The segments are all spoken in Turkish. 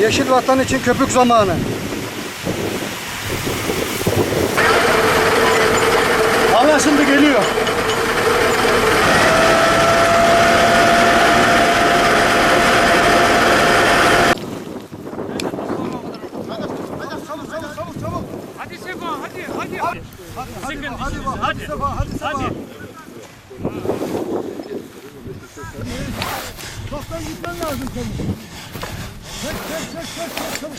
Yeşil vatan için köpük zamanı. Anlaşıldı geliyor. Hadi Seko hadi hadi. Hadi Sıkın Hadi dişinizi bak, hadi hadi. Sefa, hadi Sefa. Hadi. Çoktan gitmen lazım senin. Çek, çek, çek, çek, çek, çabuk.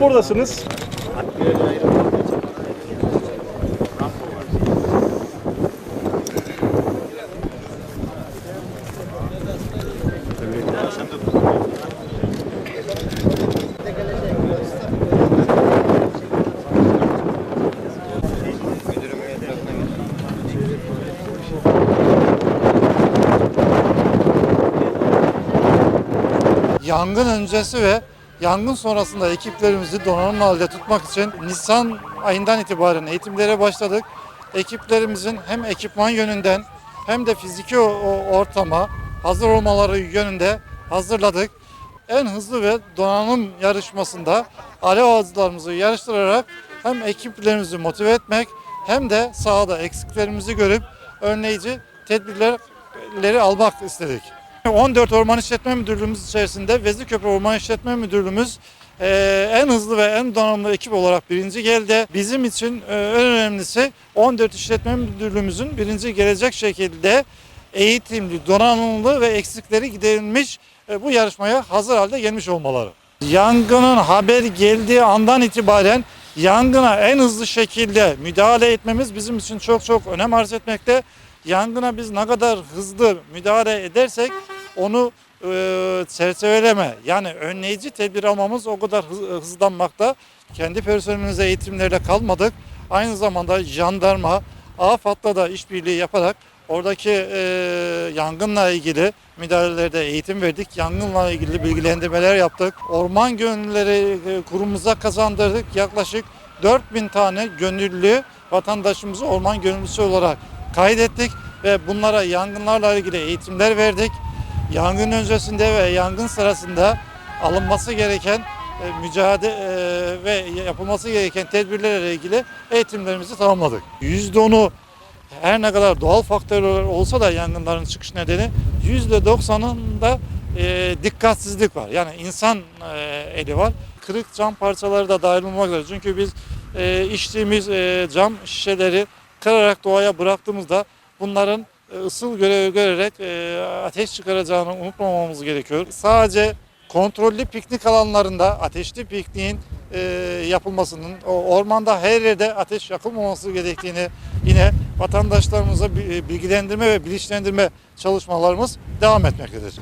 Buradasınız. Yangın öncesi ve yangın sonrasında ekiplerimizi donanımlı halde tutmak için Nisan ayından itibaren eğitimlere başladık. Ekiplerimizin hem ekipman yönünden hem de fiziki ortama hazır olmaları yönünde hazırladık. En hızlı ve donanım yarışmasında alev avcılarımızı yarıştırarak hem ekiplerimizi motive etmek hem de sahada eksiklerimizi görüp önleyici tedbirleri almak istedik. 14 Orman İşletme Müdürlüğümüz içerisinde Vezirköprü Orman İşletme Müdürlüğümüz eee, en hızlı ve en donanımlı ekip olarak birinci geldi. Bizim için eee, en önemlisi 14 İşletme Müdürlüğümüzün birinci gelecek şekilde eğitimli, donanımlı ve eksikleri giderilmiş e, bu yarışmaya hazır halde gelmiş olmaları. Yangının haber geldiği andan itibaren yangına en hızlı şekilde müdahale etmemiz bizim için çok çok önem arz etmekte. Yangına biz ne kadar hızlı müdahale edersek onu e, çerçeveleme yani önleyici tedbir almamız o kadar hız- hızlanmakta. Kendi personelimize eğitimlerle kalmadık. Aynı zamanda jandarma, AFAD'la da işbirliği yaparak oradaki e, yangınla ilgili müdahalelerde eğitim verdik. Yangınla ilgili bilgilendirmeler yaptık. Orman gönüllüleri e, kurumumuza kazandırdık. Yaklaşık 4000 tane gönüllü vatandaşımızı orman gönüllüsü olarak kaydettik ve bunlara yangınlarla ilgili eğitimler verdik. Yangın öncesinde ve yangın sırasında alınması gereken e, mücadele e, ve yapılması gereken tedbirlerle ilgili eğitimlerimizi tamamladık. %10'u her ne kadar doğal faktörler olsa da yangınların çıkış nedeni %90'ında e, dikkatsizlik var. Yani insan eli var. Kırık cam parçaları da dahil olmak üzere. Çünkü biz içtiğimiz cam şişeleri kırarak doğaya bıraktığımızda bunların ısıl görevi görerek e, ateş çıkaracağını unutmamamız gerekiyor. Sadece kontrollü piknik alanlarında ateşli pikniğin e, yapılmasının, ormanda her yerde ateş yakılmaması gerektiğini yine vatandaşlarımıza bi- bilgilendirme ve bilinçlendirme çalışmalarımız devam etmektedir.